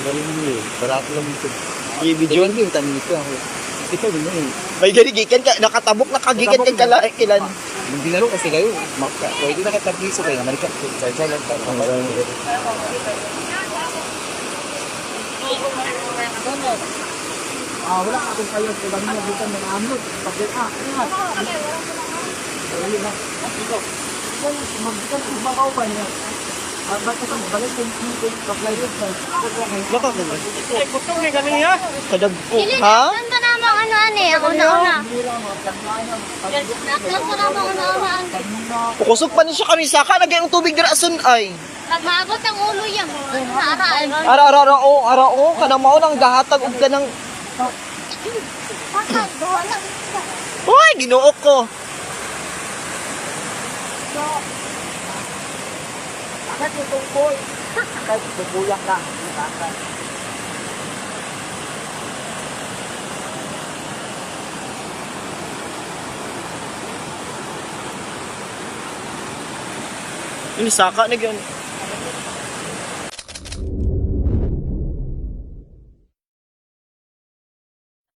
Galing mo eh. Barato lang ito. I-video yung tanin ito ako. Ito din yun. May galigikan ka, nakatabok nakagikan kay kala kilan. Nung dinaro kasi kayo, maka, pwede na katapiso kayo, naman ka, sa lang ka. Ah, wala ka kung kayo, kung ano dito ng amot. Pagkat, ah, ingat. Ayun na. Ito. Kung magkakang ibagaw pa niya. Baka ka ba? Kadagpo. Ha? Saan ba namang ano ano eh? Ako na una. Saan ba namang una una? Pukusog pa ni siya kami saka nagyang tubig dira asun ay. Maabot ang ulo yan. Naaraan. Ara ara ara o ara o kanang mao nang gahatag og kanang. Hoy, ginuok ko. Bakit yung tungkol? Kahit bubulak ka. Bakit? Ini saka nagyan.